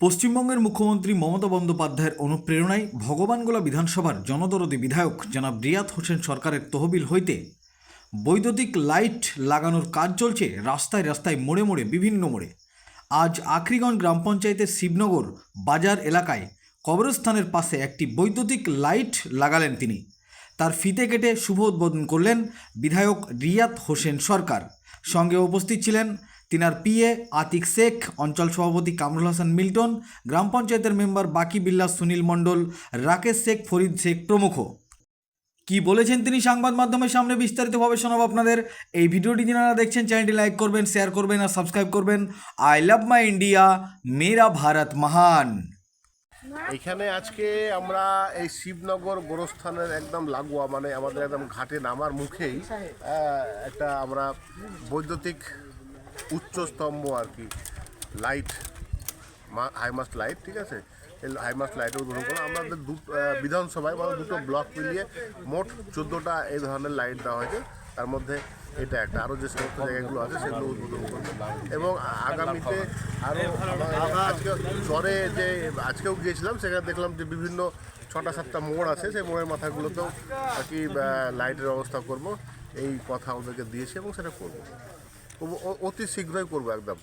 পশ্চিমবঙ্গের মুখ্যমন্ত্রী মমতা বন্দ্যোপাধ্যায়ের অনুপ্রেরণায় ভগবানগোলা বিধানসভার জনদরদী বিধায়ক জনাব রিয়াদ হোসেন সরকারের তহবিল হইতে বৈদ্যুতিক লাইট লাগানোর কাজ চলছে রাস্তায় রাস্তায় মোড়ে মোড়ে বিভিন্ন মোড়ে। আজ আখরিগঞ্জ গ্রাম পঞ্চায়েতের শিবনগর বাজার এলাকায় কবরস্থানের পাশে একটি বৈদ্যুতিক লাইট লাগালেন তিনি। তার ফিতে কেটে শুভ উদ্বোধন করলেন বিধায়ক রিয়াদ হোসেন সরকার। সঙ্গে উপস্থিত ছিলেন তিনার পিএ আতিক শেখ, অঞ্চল সভাপতি কামরুল হাসান মিল্টন, গ্রাম পঞ্চায়েতের মেম্বার বাকি বিল্লাস সুনীল মণ্ডল, রাকেশ শেখ, ফরিদ শেখ প্রমুখ। কি বলেছেন তিনি সংবাদ মাধ্যমের সামনে বিস্তারিতভাবে শোনাবো আপনাদের? এই ভিডিওটি যারা দেখছেন, চ্যানেলটি লাইক করবেন, শেয়ার করবেন আর সাবস্ক্রাইব করবেন। আই লাভ মাই ইন্ডিয়া, মেরা ভারত মহান। এখানে আজকে আমরা এই শিবনগর গোরস্থানের একদম লাগোয়া মানে আমাদের একদম ঘাটে নামার মুখেই একটা আমরা বৈদ্যুতিক উচ্চ স্তম্ভ আর কি। লাইট হাইমাস্ট লাইট ঠিক আছে? এই হাইমাস্ট লাইটের উদ্বোধন করলাম। আমাদের দু বিধানসভায় মানে দুটো ব্লক মিলিয়ে মোট চোদ্দোটা এই ধরনের লাইট দেওয়া হয়েছে। তার মধ্যে এটা একটা। আরও যে সমস্ত জায়গাগুলো আছে, সেগুলো উদ্বোধন করব এবং আগামীতে আরও আজকে জ্বরে যে আজকেও গিয়েছিলাম, সেখানে দেখলাম যে বিভিন্ন ছটা সাতটা মোড় আছে। সেই মোড়ের মাথাগুলোতেও আর কি লাইটের ব্যবস্থা করব। এই কথা ওদেরকে দিয়েছি এবং সেটা করব। অতি শীঘ্রই করব একদম।